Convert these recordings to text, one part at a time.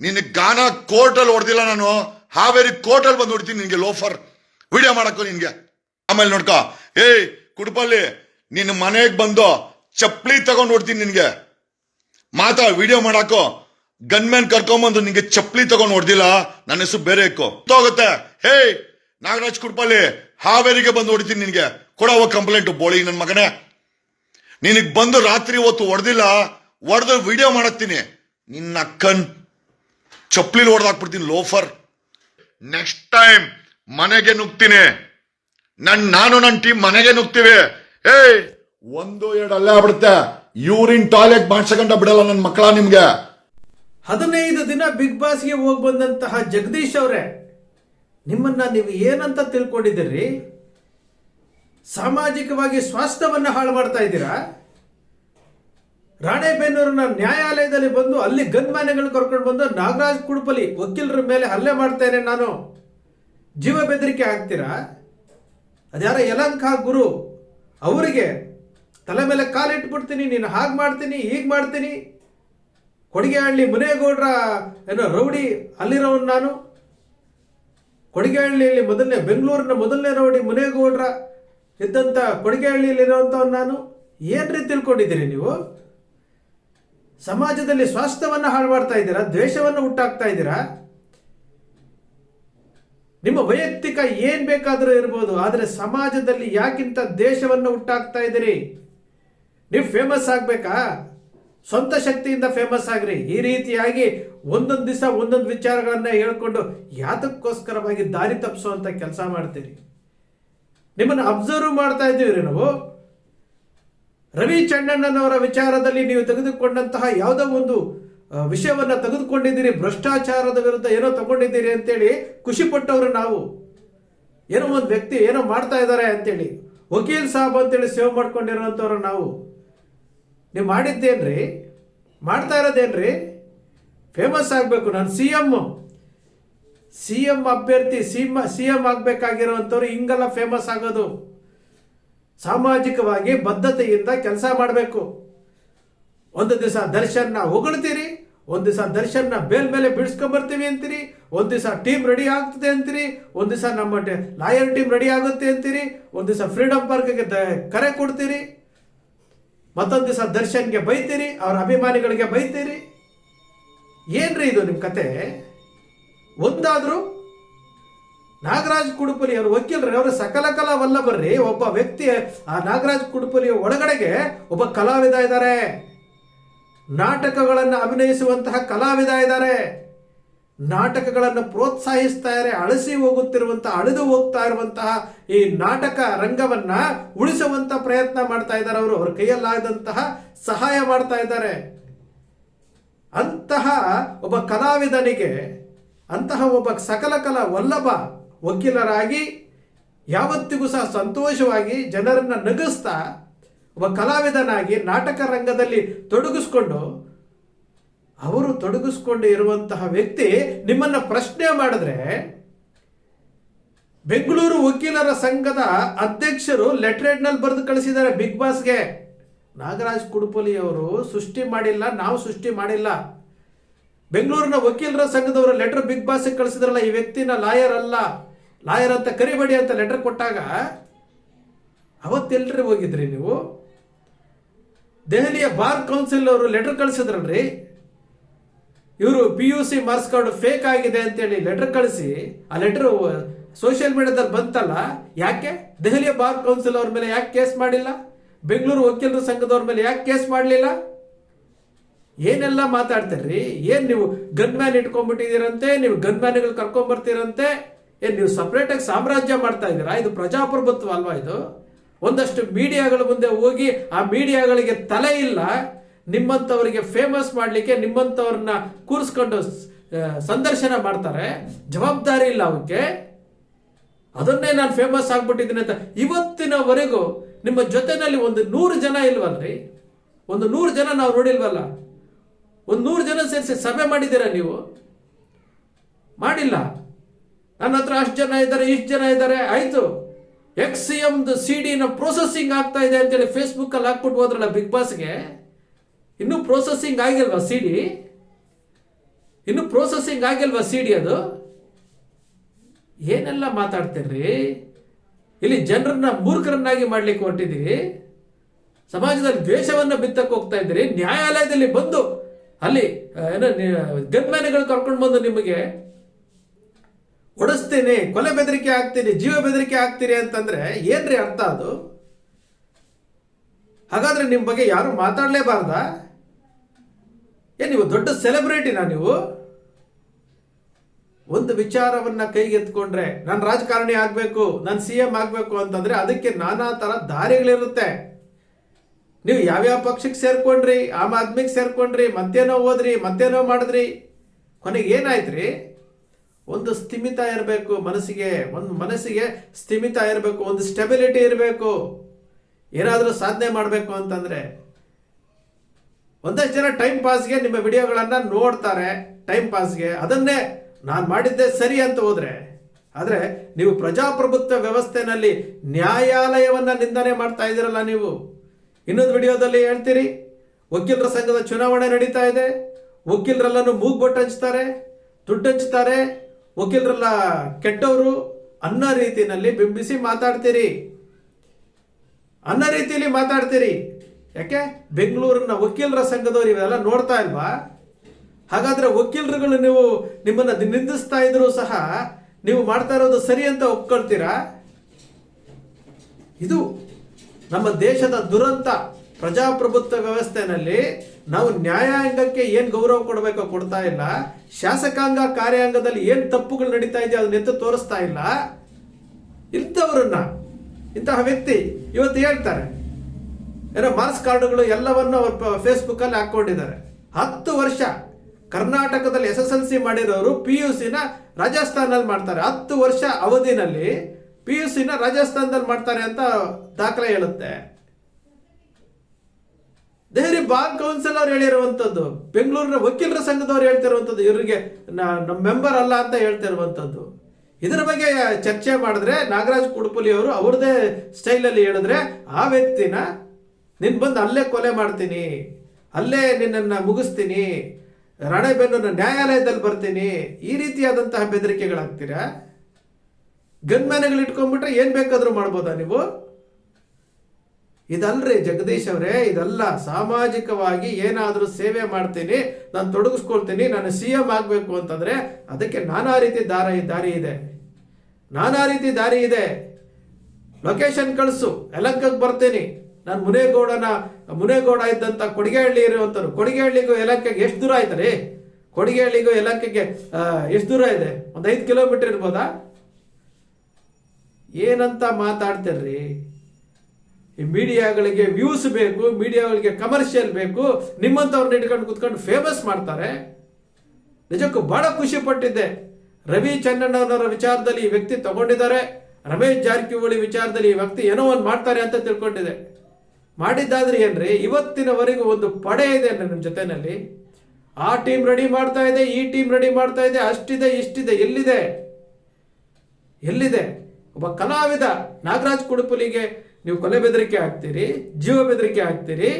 ನಿನ್ನ ಗಾನ ಕೋರ್ಟಲ್ಲಿ ಹೊಡೆದಿಲ್ಲ ನಾನು. ಹಾವೇರಿ ಕೋರ್ಟಲ್ಲಿ ಬಂದು ಹೊಡಿತೀನಿ ನಿನಗೆ, ಲೋಫರ್. ವಿಡಿಯೋ ಮಾಡಕ್ಕೋ ನಿನಗೆ. ಆಮೇಲೆ ನೋಡ್ಕೋ. ಏಯ್, ಕುಡುಪಲ್ಲಿ ನಿನ್ನ ಮನೆಗೆ ಬಂದು ಚಪ್ಪಲಿ ತಗೊಂಡು ಹೊಡ್ತೀನಿ ನಿನಗೆ. ಮಾತಾ, ವಿಡಿಯೋ ಮಾಡಾಕೋ ಗನ್ಮ್ಯಾನ್ ಕರ್ಕೊಂಬಂದು ನಿಂಗೆ ಚಪ್ಪಲಿ ತಗೊಂಡು ಹೊಡೆದಿಲ್ಲ. ನನ್ನ ಹೆಸರು ಬೇರೆ ಇಕ್ಕೋ ಹೋಗುತ್ತೆ ಹೇ ನಾಗರಾಜ್ ಕುಡ್ಪಲ್ಲಿ ಹಾವೇರಿಗೆ ಬಂದು ಹೊಡಿತೀನಿ ನಿನಗೆ. ಕೊಡವ ಕಂಪ್ಲೇಂಟ್, ಬೋಳಿ ನನ್ನ ಮಗನೇ. ನಿನಗೆ ಬಂದು ರಾತ್ರಿ ಹೊತ್ತು ಹೊಡೆದಿಲ್ಲ. ಹೊಡೆದು ವಿಡಿಯೋ ಮಾಡತ್ತೀನಿ. ನಿನ್ನ ಅಕ್ಕನ್ ಚಪ್ಪಲಿ ಹೊಡೆದಾಕ್ಬಿಡ್ತೀನಿ, ಲೋಫರ್. ನೆಕ್ಸ್ಟ್ ಟೈಮ್ ಮನೆಗೆ ನುಗ್ತೀನಿ. ನನ್, ನಾನು ನನ್ನ ಟೀಮ್ ಮನೆಗೆ ನುಗ್ತೀವಿ. ಏಯ್, ಒಂದು ಎರಡು ಅಲ್ಲೇ ಆಗ್ಬಿಡುತ್ತೆ. ಯೂರಿನ್ ಟಾಯ್ಲೆಟ್ ಮಾಡ್ಸಕಂಡ ಬಿಡಲ್ಲ ನನ್ನ ಮಕ್ಕಳ ನಿಮ್ಗೆ. ಹದಿನೈದು ದಿನ ಬಿಗ್ ಬಾಸ್ಗೆ ಹೋಗಿ ಬಂದಂತಹ ಜಗದೀಶ್ ಅವರೇ, ನಿಮ್ಮನ್ನ ನೀವು ಏನಂತ ತಿಳ್ಕೊಂಡಿದ್ದೀರಿ? ಸಾಮಾಜಿಕವಾಗಿ ಸ್ವಾಸ್ಥ್ಯವನ್ನ ಹಾಳು ಮಾಡ್ತಾ ಇದ್ದೀರಾ? ರಾಣೆಬೆನ್ನೂರಿನ ನ್ಯಾಯಾಲಯದಲ್ಲಿ ಬಂದು ಅಲ್ಲಿ ಗನ್ಮ್ಯಾನ್ಗಳು ಕರ್ಕೊಂಡು ಬಂದು ನಾಗರಾಜ್ ಕುಡುಪಲಿ ವಕೀಲರ ಮೇಲೆ ಹಲ್ಲೆ ಮಾಡ್ತೇನೆ ನಾನು. ಜೀವ ಬೆದರಿಕೆ ಹಾಕ್ತೀರಾ? ಅದ್ಯಾರ ಯಲಂಕ ಗುರು, ಅವರಿಗೆ ತಲೆ ಮೇಲೆ ಕಾಲಿಟ್ಬಿಡ್ತೀನಿ, ನೀನು ಹಾಗೆ ಮಾಡ್ತೀನಿ, ಹೀಗೆ ಮಾಡ್ತೀನಿ. ಕೊಡಿಗೆಹಳ್ಳಿ ಮುನೇಗೌಡರ ಏನೋ ರೌಡಿ ಅಲ್ಲಿರೋನು ನಾನು. ಕೊಡಿಗೆಹಳ್ಳಿಯಲ್ಲಿ ಮೊದಲನೇ, ಬೆಂಗಳೂರಿನ ಮೊದಲನೇ ರೌಡಿ ಮುನೇಗೌಡ್ರ ಇದ್ದಂಥ ಕೊಡಿಗೆಹಳ್ಳಿಯಲ್ಲಿರೋವಂಥವ್ನು ನಾನು. ಏನ್ರಿ ತಿಳ್ಕೊಂಡಿದ್ದೀರಿ ನೀವು? ಸಮಾಜದಲ್ಲಿ ಸ್ವಾಸ್ಥ್ಯವನ್ನು ಹಾಳು ಮಾಡ್ತಾ ಇದ್ದೀರಾ, ದ್ವೇಷವನ್ನು ಹುಟ್ಟಾಕ್ತಾ ಇದ್ದೀರಾ? ನಿಮ್ಮ ವೈಯಕ್ತಿಕ ಏನ್ ಬೇಕಾದರೂ ಇರ್ಬೋದು, ಆದರೆ ಸಮಾಜದಲ್ಲಿ ಯಾಕಿಂತ ದೇಶವನ್ನು ಹುಟ್ಟಾಕ್ತಾ ಇದ್ದೀರಿ? ನೀವು ಫೇಮಸ್ ಆಗ್ಬೇಕಾ? ಸ್ವಂತ ಶಕ್ತಿಯಿಂದ ಫೇಮಸ್ ಆಗ್ರಿ. ಈ ರೀತಿಯಾಗಿ ಒಂದೊಂದು ದಿವಸ ಒಂದೊಂದು ವಿಚಾರಗಳನ್ನ ಹೇಳ್ಕೊಂಡು ಯಾತಕ್ಕೋಸ್ಕರವಾಗಿ ದಾರಿ ತಪ್ಪಿಸುವಂತ ಕೆಲಸ ಮಾಡ್ತೀರಿ? ನಿಮ್ಮನ್ನು ಅಬ್ಸರ್ವ್ ಮಾಡ್ತಾ ಇದ್ದೀವಿ ನಾವು. ರವಿ ಚಣ್ಣಣ್ಣನವರ ವಿಚಾರದಲ್ಲಿ ನೀವು ತೆಗೆದುಕೊಂಡಂತಹ ಯಾವುದೋ ಒಂದು ವಿಷಯವನ್ನು ತೆಗೆದುಕೊಂಡಿದ್ದೀರಿ, ಭ್ರಷ್ಟಾಚಾರದ ವಿರುದ್ಧ ಏನೋ ತಗೊಂಡಿದ್ದೀರಿ ಅಂತೇಳಿ ಖುಷಿ ಪಟ್ಟವರು ನಾವು. ಏನೋ ಒಂದು ವ್ಯಕ್ತಿ ಏನೋ ಮಾಡ್ತಾ ಇದ್ದಾರೆ ಅಂತೇಳಿ. ವಕೀಲ್ ಸಾಬ್ ಅಂತೇಳಿ ಸೇವ್ ಮಾಡ್ಕೊಂಡಿರೋಂಥವ್ರು ನಾವು. ನೀವು ಮಾಡಿದ್ದೇನ್ರಿ? ಮಾಡ್ತಾ ಇರೋದೇನ್ರಿ? ಫೇಮಸ್ ಆಗಬೇಕು. ನಾನು ಸಿ ಎಂ ಸಿ ಎಂ ಅಭ್ಯರ್ಥಿ, ಸಿ ಸಿ ಎಂ ಆಗಬೇಕಾಗಿರೋವಂಥವ್ರು ಹಿಂಗೆಲ್ಲ ಫೇಮಸ್ ಆಗೋದು. ಸಾಮಾಜಿಕವಾಗಿ ಬದ್ಧತೆಯಿಂದ ಕೆಲಸ ಮಾಡಬೇಕು. ಒಂದು ದಿವಸ ದರ್ಶನ್ನ ಹೊಗಳ್ತೀರಿ, ಒಂದು ದಿವಸ ದರ್ಶನ್ನ ಬೇಲ್ ಮೇಲೆ ಬಿಡಿಸ್ಕೊಂಬರ್ತೀವಿ ಅಂತೀರಿ, ಒಂದು ದಿವಸ ಟೀಮ್ ರೆಡಿ ಆಗ್ತದೆ ಅಂತೀರಿ, ಒಂದು ದಿವಸ ನಮ್ಮ ಲಾಯರ್ ಟೀಮ್ ರೆಡಿ ಆಗುತ್ತೆ ಅಂತೀರಿ, ಒಂದು ದಿವಸ ಫ್ರೀಡಮ್ ಪಾರ್ಕ್ಗೆ ಕರೆ ಕೊಡ್ತೀರಿ. ಮತ್ತೊಂದು ದಿವಸ ದರ್ಶನ್ಗೆ ಬೈತೀರಿ, ಅವ್ರ ಅಭಿಮಾನಿಗಳಿಗೆ ಬೈತೀರಿ. ಏನ್ರಿ ಇದು ನಿಮ್ಮ ಕತೆ? ಒಂದಾದ್ರೂ ನಾಗರಾಜ್ ಕುಡುಪಲಿ ಅವರು ವಕೀಲರು ಅವರು ಸಕಲ ಕಲಾ ವಲ್ಲಭರ್ರಿ ಒಬ್ಬ ವ್ಯಕ್ತಿ ಆ ನಾಗರಾಜ್ ಕುಡುಪಲಿ ಒಳಗಡೆಗೆ ಒಬ್ಬ ಕಲಾವಿದ ಇದ್ದಾರೆ. ನಾಟಕಗಳನ್ನು ಅಭಿನಯಿಸುವಂತಹ ಕಲಾವಿದ ಇದ್ದಾರೆ. ನಾಟಕಗಳನ್ನು ಪ್ರೋತ್ಸಾಹಿಸ್ತಾ ಇದ್ದಾರೆ, ಅಳಿಸಿ ಹೋಗುತ್ತಿರುವಂತಹ, ಅಳಿದು ಹೋಗ್ತಾ ಇರುವಂತಹ ಈ ನಾಟಕ ರಂಗವನ್ನ ಉಳಿಸುವಂತ ಪ್ರಯತ್ನ ಮಾಡ್ತಾ ಇದ್ದಾರೆ ಅವರು. ಅವ್ರ ಕೈಯಲ್ಲಾದಂತಹ ಸಹಾಯ ಮಾಡ್ತಾ ಇದ್ದಾರೆ. ಅಂತಹ ಒಬ್ಬ ಕಲಾವಿದನಿಗೆ, ಅಂತಹ ಒಬ್ಬ ಸಕಲ ಕಲಾ ವಲ್ಲಭ ವಕೀಲರಾಗಿ ಯಾವತ್ತಿಗೂ ಸಹ ಸಂತೋಷವಾಗಿ ಜನರನ್ನು ನಗಿಸ್ತಾ ಒಬ್ಬ ಕಲಾವಿದನಾಗಿ ನಾಟಕ ರಂಗದಲ್ಲಿ ತೊಡಗಿಸ್ಕೊಂಡು, ಅವರು ತೊಡಗಿಸ್ಕೊಂಡು ಇರುವಂತಹ ವ್ಯಕ್ತಿ ನಿಮ್ಮನ್ನ ಪ್ರಶ್ನೆ ಮಾಡಿದ್ರೆ, ಬೆಂಗಳೂರು ವಕೀಲರ ಸಂಘದ ಅಧ್ಯಕ್ಷರು ಲೆಟ್ರೇಟ್ನಲ್ಲಿ ಬರೆದು ಕಳಿಸಿದ್ದಾರೆ ಬಿಗ್ ಬಾಸ್ಗೆ. ನಾಗರಾಜ್ ಕುಡುಪಲಿ ಅವರು ಸೃಷ್ಟಿ ಮಾಡಿಲ್ಲ, ನಾವು ಸೃಷ್ಟಿ ಮಾಡಿಲ್ಲ. ಬೆಂಗಳೂರಿನ ವಕೀಲರ ಸಂಘದವರು ಲೆಟರ್ ಬಿಗ್ ಬಾಸ್ ಕಳಿಸಿದ್ರಲ್ಲ, ಈ ವ್ಯಕ್ತಿನ ಲಾಯರ್ ಅಲ್ಲ. ಲಾಯರ್ ಅಂತ ಕರಿಬೇಡಿ ಅಂತ ಲೆಟರ್ ಕೊಟ್ಟಾಗ ಅವತ್ತೆಲ್ರಿ ಹೋಗಿದ್ರಿ ನೀವು? ದೆಹಲಿಯ ಬಾರ್ ಕೌನ್ಸಿಲ್ ಅವರು ಲೆಟರ್ ಕಳಿಸಿದ್ರಲ್ರಿ? ಇವರು P U C marks card fake ಆಗಿದೆ ಅಂತೇಳಿ ಲೆಟರ್ ಕಳಿಸಿ, ಆ ಲೆಟರ್ ಸೋಷಿಯಲ್ ಮೀಡಿಯಾದಲ್ಲಿ ಬಂತಲ್ಲ, ಯಾಕೆ? ದೆಹಲಿಯ ಬಾರ್ ಕೌನ್ಸಿಲ್ ಅವ್ರ ಮೇಲೆ ಯಾಕೆ ಕೇಸ್ ಮಾಡಿಲ್ಲ? ಬೆಂಗಳೂರು ವಕೀಲರ ಸಂಘದವ್ರ ಮೇಲೆ ಯಾಕೆ ಕೇಸ್ ಮಾಡಲಿಲ್ಲ? ಏನೆಲ್ಲ ಮಾತಾಡ್ತೀರಿ? ಏನು ನೀವು ಗನ್ ಮ್ಯಾನ್ ಇಟ್ಕೊಂಡ್ಬಿಟ್ಟಿದ್ದೀರಂತೆ? ನೀವು ಗನ್ ಮ್ಯಾನ್ಗಳು ಕರ್ಕೊಂಡ್ಬರ್ತೀರಂತೆ ಏನ್ ನೀವು ಸಪ್ರೇಟಾಗಿ ಸಾಮ್ರಾಜ್ಯ ಮಾಡ್ತಾ ಇದ್ದೀರಾ? ಇದು ಪ್ರಜಾಪ್ರಭುತ್ವ ಅಲ್ವಾ ಇದು? ಒಂದಷ್ಟು ಮೀಡಿಯಾಗಳ ಮುಂದೆ ಹೋಗಿ ಆ ಮೀಡಿಯಾಗಳಿಗೆ ತಲೆ ಇಲ್ಲ. ನಿಮ್ಮಂಥವರಿಗೆ ಫೇಮಸ್ ಮಾಡಲಿಕ್ಕೆ ನಿಮ್ಮಂಥವ್ರನ್ನ ಕೂರಿಸ್ಕೊಂಡು ಸಂದರ್ಶನ ಮಾಡ್ತಾರೆ. ಜವಾಬ್ದಾರಿ ಇಲ್ಲ ಅವಕ್ಕೆ ಅದನ್ನೇ ನಾನು ಫೇಮಸ್ ಆಗ್ಬಿಟ್ಟಿದ್ದೀನಿ ಅಂತ. ಇವತ್ತಿನವರೆಗೂ ನಿಮ್ಮ ಜೊತೆನಲ್ಲಿ ಒಂದು ನೂರು ಜನ ಇಲ್ವಲ್ರಿ? ಒಂದು ನೂರು ಜನ ನಾವು ನೋಡಿಲ್ವಲ್ಲ? ಒಂದು ನೂರು ಜನ ಸೇರಿಸಿ ಸಭೆ ಮಾಡಿದ್ದೀರಾ ನೀವು? ಮಾಡಿಲ್ಲ. ನನ್ನ ಹತ್ರ ಅಷ್ಟು ಜನ ಇದ್ದಾರೆ, ಇಷ್ಟು ಜನ ಇದ್ದಾರೆ, ಆಯ್ತು. ಎಕ್ಸ್ ಸಿ ಎಮ್ದು ಸಿ ಡಿನ ಪ್ರೊಸೆಸಿಂಗ್ ಆಗ್ತಾ ಇದೆ ಅಂತೇಳಿ ಫೇಸ್ಬುಕ್ ಅಲ್ಲಿ ಹಾಕ್ಬಿಟ್ಟು ಹೋದ್ರಲ್ಲ ಬಿಗ್ ಬಾಸ್ಗೆ ಇನ್ನೂ ಪ್ರೊಸೆಸಿಂಗ್ ಆಗಿಲ್ವಾ ಸಿ ಡಿ ಇನ್ನು ಪ್ರೋಸೆಸಿಂಗ್ ಆಗಿಲ್ವಾ ಸಿ ಡಿ ಅದು? ಏನೆಲ್ಲ ಮಾತಾಡ್ತೀರಿ? ಇಲ್ಲಿ ಜನರನ್ನ ಮೂರ್ಖರನ್ನಾಗಿ ಮಾಡ್ಲಿಕ್ಕೆ ಹೊರಟಿದ್ದೀರಿ ಸಮಾಜದಲ್ಲಿ ದ್ವೇಷವನ್ನ ಬಿತ್ತಕ್ಕೆ ಹೋಗ್ತಾ ಇದ್ದೀರಿ. ನ್ಯಾಯಾಲಯದಲ್ಲಿ ಬಂದು ಅಲ್ಲಿ ಏನೋ ಗನ್ಮ್ಯಾನ್ಗಳು ಕರ್ಕೊಂಡು ಬಂದು ನಿಮಗೆ ಓಡಿಸ್ತೀನಿ ಕೊಲೆ ಬೆದರಿಕೆ ಹಾಕ್ತೀನಿ, ಜೀವ ಬೆದರಿಕೆ ಆಗ್ತೀರಿ ಅಂತಂದ್ರೆ ಏನ್ರಿ ಅರ್ಥ ಅದು? ಹಾಗಾದ್ರೆ ನಿಮ್ಮ ಬಗ್ಗೆ ಯಾರು ಮಾತಾಡಲೇಬಾರ್ದಾ? ಏ ನೀವು ದೊಡ್ಡ ಸೆಲೆಬ್ರಿಟಿನಾ ನೀವು? ಒಂದು ವಿಚಾರವನ್ನ ಕೈಗೆತ್ಕೊಂಡ್ರೆ ನಾನು ರಾಜಕಾರಣಿ ಆಗ್ಬೇಕು, ನಾನು ಸಿ ಎಂ ಆಗ್ಬೇಕು ಅಂತಂದ್ರೆ ಅದಕ್ಕೆ ನಾನಾ ತರ ದಾರಿಗಳಿರುತ್ತೆ. ನೀವು ಯಾವ್ಯಾವ ಪಕ್ಷಕ್ಕೆ ಸೇರ್ಕೊಂಡ್ರಿ, ಆಮ್ ಆದ್ಮಿಗೆ ಸೇರ್ಕೊಂಡ್ರಿ, ಮತ್ತೇನೋ ಹೋದ್ರಿ ಮತ್ತೇನೋ ಮಾಡಿದ್ರಿ, ಕೊನೆಗೆ ಏನಾಯ್ತ್ರಿ? ಒಂದು ಸ್ಥಿಮಿತ ಇರಬೇಕು, ಮನಸ್ಸಿಗೆ, ಒಂದು ಮನಸ್ಸಿಗೆ ಸ್ಥಿಮಿತ ಇರಬೇಕು, ಒಂದು ಸ್ಟೆಬಿಲಿಟಿ ಇರಬೇಕು. ಏನಾದರೂ ಸಾಧನೆ ಮಾಡಬೇಕು ಅಂತಂದರೆ, ಒಂದಷ್ಟು ಜನ ಟೈಮ್ ಪಾಸ್ಗೆ ನಿಮ್ಮ ವಿಡಿಯೋಗಳನ್ನು ನೋಡ್ತಾರೆ ಟೈಮ್ ಪಾಸ್ಗೆ ಅದನ್ನೇ ನಾನು ಮಾಡಿದ್ದೆ ಸರಿ ಅಂತ ಹೋದರೆ, ಆದರೆ ನೀವು ಪ್ರಜಾಪ್ರಭುತ್ವ ವ್ಯವಸ್ಥೆನಲ್ಲಿ ನ್ಯಾಯಾಲಯವನ್ನು ನಿಂದನೆ ಮಾಡ್ತಾ ಇದ್ದೀರಲ್ಲ ನೀವು. ಇನ್ನೊಂದು ವಿಡಿಯೋದಲ್ಲಿ ಹೇಳ್ತೀರಿ, ವಕೀಲರ ಸಂಘದ ಚುನಾವಣೆ ನಡೀತಾ ಇದೆ, ವಕೀಲರೆಲ್ಲನೂ ಮೂಗ್ಬೊಟ್ಟು ಹಂಚ್ತಾರೆ, ದುಡ್ಡು ಹಂಚ್ತಾರೆ ವಕೀಲರೆಲ್ಲ ಕೆಟ್ಟವರು, ಅನ್ನೋ ರೀತಿಯಲ್ಲಿ ಬಿಂಬಿಸಿ ಮಾತಾಡ್ತೀರಿ. ಅನ್ನೋ ರೀತಿಯಲ್ಲಿ ಮಾತಾಡ್ತೀರಿ. ಯಾಕೆ? ಬೆಂಗಳೂರಿನ ವಕೀಲರ ಸಂಘದವರು ಇವೆಲ್ಲ ನೋಡ್ತಾ ಇಲ್ವಾ? ಹಾಗಾದ್ರೆ ವಕೀಲರುಗಳು ನೀವು ನಿಮ್ಮನ್ನ ನಿಂದಿಸ್ತಾ ಇದ್ರು ಸಹ ನೀವು ಮಾಡ್ತಾ ಇರೋದು ಸರಿ ಅಂತ ಒಪ್ಕೊಳ್ತೀರಾ? ಇದು ನಮ್ಮ ದೇಶದ ದುರಂತ ಪ್ರಜಾಪ್ರಭುತ್ವ ವ್ಯವಸ್ಥೆನಲ್ಲಿ ನಾವು ನ್ಯಾಯಾಂಗಕ್ಕೆ ಏನ್ ಗೌರವ ಕೊಡಬೇಕೋ ಕೊಡ್ತಾ ಇಲ್ಲ, ಶಾಸಕಾಂಗ ಕಾರ್ಯಾಂಗದಲ್ಲಿ ಏನ್ ತಪ್ಪುಗಳು ನಡೀತಾ ಇದೆ ಅದನ್ನ ಎತ್ತು ತೋರಿಸ್ತಾ ಇಲ್ಲ. ಇಂಥವ್ರನ್ನ, ಇಂತಹ ವ್ಯಕ್ತಿ ಇವತ್ತು ಹೇಳ್ತಾರೆ, ಏನೋ ಮಾರ್ಕ್ಸ್ ಕಾರ್ಡುಗಳು ಎಲ್ಲವನ್ನು ಅವ್ರ ಫೇಸ್ಬುಕ್ ಅಲ್ಲಿ ಹಾಕೊಂಡಿದ್ದಾರೆ ಹತ್ತು ವರ್ಷ ಕರ್ನಾಟಕದಲ್ಲಿ ಎಸ್ ಎಸ್ ಎಲ್ ಸಿ ಮಾಡಿರೋರು ಪಿ ಯು ಸಿನ ರಾಜಸ್ಥಾನಲ್ಲಿ ಮಾಡ್ತಾರೆ. ಹತ್ತು ವರ್ಷ ಅವಧಿನಲ್ಲಿ ಪಿ ಯು ಸಿನ ರಾಜಸ್ಥಾನದಲ್ಲಿ ಮಾಡ್ತಾರೆ ಅಂತ ದಾಖಲೆ ಹೇಳುತ್ತೆ. ಬಾರ್ ಕೌನ್ಸಿಲ್ ಅವ್ರು ಹೇಳಿರುವಂಥದ್ದು ಬೆಂಗಳೂರಿನ ವಕೀಲರ ಸಂಘದವ್ರು ಹೇಳ್ತಿರುವಂಥದ್ದು ಇವರಿಗೆ ನಮ್ಮ ಮೆಂಬರ್ ಅಲ್ಲ ಅಂತ ಹೇಳ್ತಿರುವಂಥದ್ದು ಇದರ ಬಗ್ಗೆ ಚರ್ಚೆ ಮಾಡಿದ್ರೆ ನಾಗರಾಜ್ ಕುಡುಪುಲಿ ಅವರು ಅವ್ರದೇ ಸ್ಟೈಲಲ್ಲಿ ಹೇಳಿದ್ರೆ, ಆ ವ್ಯಕ್ತಿನ ನಿನ್ ಬಂದು ಅಲ್ಲೇ ಕೊಲೆ ಮಾಡ್ತೀನಿ, ಅಲ್ಲೇ ನಿನ್ನನ್ನು ಮುಗಿಸ್ತೀನಿ, ರಾಣೆಬೆನ್ನೂರಿನ ನ್ಯಾಯಾಲಯದಲ್ಲಿ ಬರ್ತೀನಿ, ಈ ರೀತಿಯಾದಂತಹ ಬೆದರಿಕೆಗಳಾಗ್ತೀರಾ? ಗನ್ಮ್ಯಾನ್ಗಳು ಇಟ್ಕೊಂಡ್ಬಿಟ್ರೆ ಏನ್ ಬೇಕಾದ್ರೂ ಮಾಡ್ಬೋದಾ ನೀವು? ಇದಲ್ರಿ ಜಗದೀಶ್ ಅವರೇ, ಇದೆಲ್ಲ ಸಾಮಾಜಿಕವಾಗಿ ಏನಾದರೂ ಸೇವೆ ಮಾಡ್ತೀನಿ, ನಾನು ತೊಡಗಿಸ್ಕೊಳ್ತೀನಿ, ನಾನು ಸಿ ಎಂ ಆಗಬೇಕು ಅಂತಂದ್ರೆ ಅದಕ್ಕೆ ನಾನಾ ರೀತಿ ದಾರಿ ದಾರಿ ಇದೆ. ನಾನಾ ರೀತಿ ದಾರಿ ಇದೆ. ಲೊಕೇಶನ್ ಕಳಿಸು, ಯಲಂಕಕ್ಕೆ ಬರ್ತೀನಿ. ನಾನು ಮುನೇಗೌಡನ, ಮುನೇಗೌಡ ಇದ್ದಂತ ಕೊಡಿಗೆಹಳ್ಳಿ ಇರುವಂತರು ಕೊಡಿಗೆಹಳ್ಳಿಗೂ ಯಲಂಕಕ್ಕೆ ಎಷ್ಟು ದೂರ ಆಯ್ತರಿ ಕೊಡಿಗೆಹಳ್ಳಿಗೂ ಯಲಂಕಕ್ಕೆ ಎಷ್ಟು ದೂರ ಇದೆ? ಒಂದು ಐದು ಕಿಲೋಮೀಟರ್ ಇರ್ಬೋದಾ? ಏನಂತ ಮಾತಾಡ್ತಿರ್ರಿ? ಈ ಮೀಡಿಯಾಗಳಿಗೆ ವ್ಯೂಸ್ ಬೇಕು, ಮೀಡಿಯಾಗಳಿಗೆ ಕಮರ್ಷಿಯಲ್ ಬೇಕು, ನಿಮ್ಮಂಥವ್ರನ್ನ ಇಟ್ಕೊಂಡು ಕುತ್ಕೊಂಡು ಫೇಮಸ್ ಮಾಡ್ತಾರೆ. ನಿಜಕ್ಕೂ ಬಹಳ ಖುಷಿ ಪಟ್ಟಿದ್ದೆ. ರವಿ ಚನ್ನಣ್ಣನವರ ವಿಚಾರದಲ್ಲಿ ಈ ವ್ಯಕ್ತಿ ತಗೊಂಡಿದ್ದಾರೆ. ರಮೇಶ್ ಜಾರಕಿಹೊಳಿ ವಿಚಾರದಲ್ಲಿ ಈ ವ್ಯಕ್ತಿ ಏನೋ ಒಂದು ಮಾಡ್ತಾರೆ ಅಂತ ತಿಳ್ಕೊಂಡಿದೆ ಮಾಡಿದ್ದಾದ್ರೆ ಏನ್ರಿ? ಇವತ್ತಿನವರೆಗೂ ಒಂದು ಪಡೆ ಇದೆ ನನ್ನ ಜೊತೆನಲ್ಲಿ. ಆ ಟೀಮ್ ರೆಡಿ ಮಾಡ್ತಾ ಇದೆ, ಈ ಟೀಮ್ ರೆಡಿ ಮಾಡ್ತಾ ಇದೆ, ಅಷ್ಟಿದೆ, ಇಷ್ಟಿದೆ, ಎಲ್ಲಿದೆ? ಎಲ್ಲಿದೆ? ಒಬ್ಬ ಕಲಾವಿದ ನಾಗರಾಜ್ ಕುಡುಪುಲಿಗೆ ನೀವು ಕೊಲೆ ಬೆದರಿಕೆ ಹಾಕ್ತೀರಿ, ಜೀವ ಬೆದರಿಕೆ ಹಾಕ್ತೀರಿ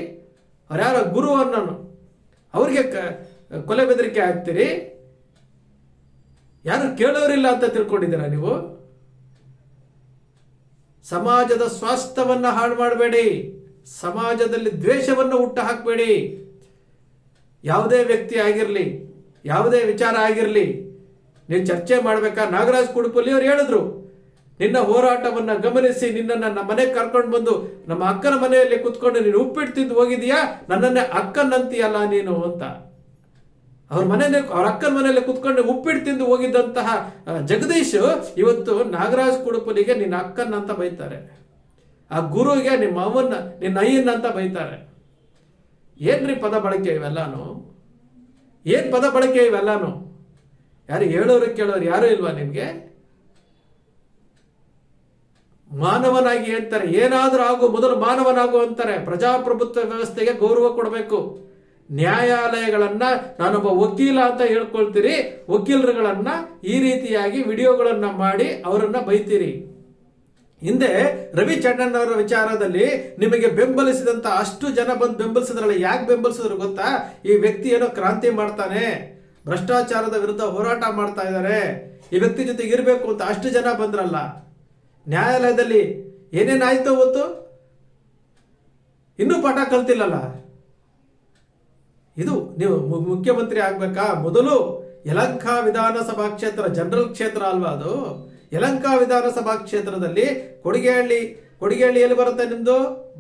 ಅವ್ರ್ಯಾರ ಅನ್ನೋನು ಅವ್ರಿಗೆ ಕೊಲೆ ಬೆದರಿಕೆ ಹಾಕ್ತೀರಿ. ಯಾರು ಕೇಳೋರಿಲ್ಲ ಅಂತ ತಿಳ್ಕೊಂಡಿದ್ದೀರಾ ನೀವು? ಸಮಾಜದ ಸ್ವಾಸ್ಥ್ಯವನ್ನ ಹಾಳು ಮಾಡಬೇಡಿ. ಸಮಾಜದಲ್ಲಿ ದ್ವೇಷವನ್ನು ಹುಟ್ಟು ಹಾಕಬೇಡಿ. ಯಾವುದೇ ವ್ಯಕ್ತಿ ಆಗಿರಲಿ, ಯಾವುದೇ ವಿಚಾರ ಆಗಿರಲಿ, ನೀವು ಚರ್ಚೆ ಮಾಡಬೇಕಾ? ನಾಗರಾಜ್ ಕುಡುಪಲ್ಲಿ ಅವ್ರು ಹೇಳಿದ್ರು ನಿನ್ನ ಹೋರಾಟವನ್ನ ಗಮನಿಸಿ ನಿನ್ನನ್ನು ನಮ್ಮ ಮನೆಗೆ ಕರ್ಕೊಂಡು ಬಂದು ನಮ್ಮ ಅಕ್ಕನ ಮನೆಯಲ್ಲಿ ಕುತ್ಕೊಂಡು ನೀನು ಉಪ್ಪಿಟ್ಟು ತಿಂದು ಹೋಗಿದೀಯಾ ನನ್ನನ್ನೇ ಅಕ್ಕನಂತೀಯಲ್ಲ ನೀನು ಅಂತ. ಅವ್ರ ಮನೆಯಲ್ಲಿ, ಅವ್ರ ಅಕ್ಕನ ಮನೆಯಲ್ಲಿ ಕುತ್ಕೊಂಡು ಉಪ್ಪಿಟ್ಟು ತಿಂದು ಹೋಗಿದ್ದಂತಹ ಜಗದೀಶ್ ಇವತ್ತು ನಾಗರಾಜ್ ಕುಡುಪಲಿಗೆ ನಿನ್ನ ಅಕ್ಕನಂತ ಅಂತ ಬೈತಾರೆ. ಆ ಗುರುಗೆ ನಿಮ್ಮ ಅವನ್ನ, ನಿನ್ನ ಅಯ್ಯನ್ನ ಅಂತ ಬೈತಾರೆ. ಏನ್ರಿ ಪದ ಬಳಕೆ ಇವೆಲ್ಲಾನು? ಏನ್ ಪದ ಬಳಕೆ ಇವೆಲ್ಲಾನು? ಯಾರು ಹೇಳೋರು ಕೇಳೋರು ಯಾರು ಇಲ್ವಾ ನಿಮ್ಗೆ? ಮಾನವನಾಗಿ ಹೇಳ್ತಾರೆ, ಏನಾದರೂ ಆಗು, ಮೊದಲು ಮಾನವನಾಗು ಅಂತಾರೆ. ಪ್ರಜಾಪ್ರಭುತ್ವ ವ್ಯವಸ್ಥೆಗೆ ಗೌರವ ಕೊಡಬೇಕು. ನ್ಯಾಯಾಲಯಗಳನ್ನ ನಾನೊಬ್ಬ ವಕೀಲ ಅಂತ ಹೇಳ್ಕೊಳ್ತೀರಿ, ವಕೀಲರುಗಳನ್ನ ಈ ರೀತಿಯಾಗಿ ವಿಡಿಯೋಗಳನ್ನ ಮಾಡಿ ಅವರನ್ನ ಬೈತೀರಿ. ಹಿಂದೆ ರವಿ ಚಂಡನ್ ಅವರ ವಿಚಾರದಲ್ಲಿ ನಿಮಗೆ ಬೆಂಬಲಿಸಿದಂತ ಅಷ್ಟು ಜನ ಬಂದು ಬೆಂಬಲಿಸಿದ್ರಲ್ಲ, ಯಾಕೆ ಬೆಂಬಲಿಸಿದ್ರು ಗೊತ್ತಾ? ಈ ವ್ಯಕ್ತಿ ಏನೋ ಕ್ರಾಂತಿ ಮಾಡ್ತಾನೆ, ಭ್ರಷ್ಟಾಚಾರದ ವಿರುದ್ಧ ಹೋರಾಟ ಮಾಡ್ತಾ ಇದ್ದಾರೆ ಈ ವ್ಯಕ್ತಿ ಜೊತೆಗೆ ಇರಬೇಕು ಅಂತ ಅಷ್ಟು ಜನ ಬಂದ್ರಲ್ಲ. ನ್ಯಾಯಾಲಯದಲ್ಲಿ ಏನೇನಾಯ್ತು ಅವತ್ತು ಇನ್ನೂ ಪಾಠ ಕಲ್ತಿಲ್ಲಲ್ಲ? ಇದು ನೀವು ಮುಖ್ಯಮಂತ್ರಿ ಆಗ್ಬೇಕಾ? ಮೊದಲು ಯಲಂಕ ವಿಧಾನಸಭಾ ಕ್ಷೇತ್ರ, ಜನರಲ್ ಕ್ಷೇತ್ರ ಅಲ್ವಾ ಅದು? ಯಲಂಕ ವಿಧಾನಸಭಾ ಕ್ಷೇತ್ರದಲ್ಲಿ ಕೊಡಿಗೆಹಳ್ಳಿ ಕೊಡಿಗೆಹಳ್ಳಿ ಎಲ್ಲಿ ಬರುತ್ತೆ ನಿಮ್ದು?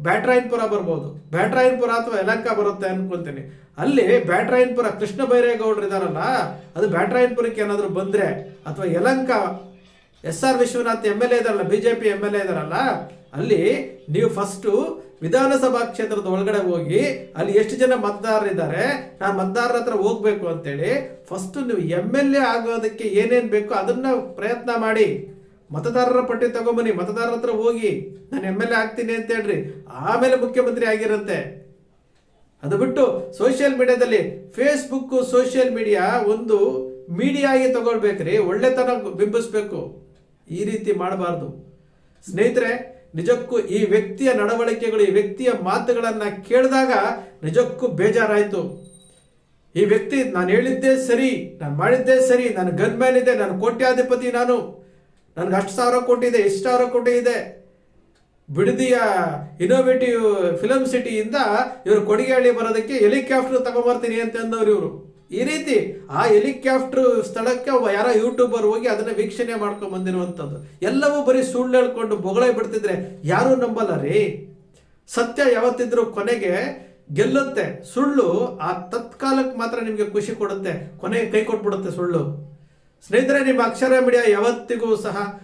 ಬ್ಯಾಟ್ರಾಯನ್ಪುರ ಬರ್ಬೋದು. ಬ್ಯಾಟ್ರಾಯನ್ಪುರ ಅಥವಾ ಯಲಂಕ ಬರುತ್ತೆ ಅನ್ಕೊಂತೀನಿ. ಅಲ್ಲಿ ಬ್ಯಾಟ್ರಾಯನ್ಪುರ ಕೃಷ್ಣ ಬೈರೇಗೌಡರು ಇದಾರಲ್ಲ, ಅದು ಬ್ಯಾಟ್ರಾಯನ್ಪುರಕ್ಕೆ ಏನಾದರೂ ಬಂದ್ರೆ ಅಥವಾ Yelahanka S R Vishwanath M L A ಇದಾರಲ್ಲ, ಬಿಜೆಪಿ ಎಂ ಎಲ್ ಎ ಇದಾರಲ್ಲ, ಅಲ್ಲಿ ನೀವು ಫಸ್ಟು ವಿಧಾನಸಭಾ ಕ್ಷೇತ್ರದ ಒಳಗಡೆ ಹೋಗಿ ಅಲ್ಲಿ ಎಷ್ಟು ಜನ ಮತದಾರರಿದ್ದಾರೆ ನಾನು ಮತದಾರರ ಹತ್ರ ಹೋಗ್ಬೇಕು ಅಂತೇಳಿ ಫಸ್ಟ್ ನೀವು ಎಂ ಎಲ್ ಎ ಆಗೋದಕ್ಕೆ ಏನೇನ್ ಬೇಕೋ ಅದನ್ನ ಪ್ರಯತ್ನ ಮಾಡಿ. ಮತದಾರರ ಪಟ್ಟಿ ತಗೊಂಬನ್ನಿ, ಮತದಾರರ ಹತ್ರ ಹೋಗಿ. ನಾನು ಎಂ ಎಲ್ ಎ ಆಗ್ತೀನಿ ಅಂತ ಹೇಳ್ರಿ. ಆಮೇಲೆ ಮುಖ್ಯಮಂತ್ರಿ ಆಗಿರುತ್ತೆ ಅದು ಬಿಟ್ಟು ಸೋಷಿಯಲ್ ಮೀಡಿಯಾದಲ್ಲಿ ಫೇಸ್ಬುಕ್ ಸೋಷಿಯಲ್ ಮೀಡಿಯಾ ಒಂದು ಮೀಡಿಯಾ ಆಗಿ ತಗೊಳ್ಬೇಕ್ರಿ, ಒಳ್ಳೆತನ ಬಿಂಬಿಸ್ಬೇಕು. ಈ ರೀತಿ ಮಾಡಬಾರ್ದು. ಸ್ನೇಹಿತರೆ, ನಿಜಕ್ಕೂ ಈ ವ್ಯಕ್ತಿಯ ನಡವಳಿಕೆಗಳು, ಈ ವ್ಯಕ್ತಿಯ ಮಾತುಗಳನ್ನು ಕೇಳಿದಾಗ ನಿಜಕ್ಕೂ ಬೇಜಾರಾಯಿತು. ಈ ವ್ಯಕ್ತಿ, ನಾನು ಹೇಳಿದ್ದೇ ಸರಿ, ನಾನು ಮಾಡಿದ್ದೇ ಸರಿ, ನನ್ನ ಗನ್ ಇದೆ, ನಾನು ಕೋಟ್ಯಾಧಿಪತಿ ನಾನು. ನನಗೆ ಅಷ್ಟು ಸಾವಿರ ಕೋಟಿ ಇದೆ ಇಷ್ಟು ಸಾವಿರ ಕೋಟಿ ಇದೆ ಬಿಡದಿಯ ಇನೋವೇಟಿವ್ ಫಿಲಮ್ ಸಿಟಿಯಿಂದ ಇವರು ಕೊಡಿಗೆಹಳ್ಳಿ ಬರೋದಕ್ಕೆ ಹೆಲಿಕಾಪ್ಟರ್ ತಗೊಂಬರ್ತೀನಿ ಅಂತ ಅಂದವ್ರು ಇವರು. ಈ ರೀತಿ ಆ ಹೆಲಿಕಾಪ್ಟರ್ ಸ್ಥಳಕ್ಕೆ ಯಾರ ಯೂಟ್ಯೂಬರ್ ಹೋಗಿ ಅದನ್ನ ವೀಕ್ಷಣೆ ಮಾಡ್ಕೊಂಡು ಬಂದಿರುವಂಥದ್ದು ಎಲ್ಲವೂ ಬರೀ ಸುಳ್ಳು ಹೇಳ್ಕೊಂಡು ಬೊಗಳೆ ಬಿಡ್ತಿದ್ರೆ ಯಾರೂ ನಂಬಲ್ಲ ರೀ. ಸತ್ಯ ಯಾವತ್ತಿದ್ರೂ ಕೊನೆಗೆ ಗೆಲ್ಲುತ್ತೆ. ಸುಳ್ಳು ಆ ತತ್ಕಾಲಕ್ಕೆ ಮಾತ್ರ ನಿಮಗೆ ಖುಷಿ ಕೊಡುತ್ತೆ. ಕೊನೆಗೆ ಕೈ ಕೊಟ್ಬಿಡುತ್ತೆ ಸುಳ್ಳು. ಸ್ನೇಹಿತರೆ, ನಿಮ್ಮ ಅಕ್ಷರ ಮೀಡಿಯಾ ಯಾವತ್ತಿಗೂ ಸಹ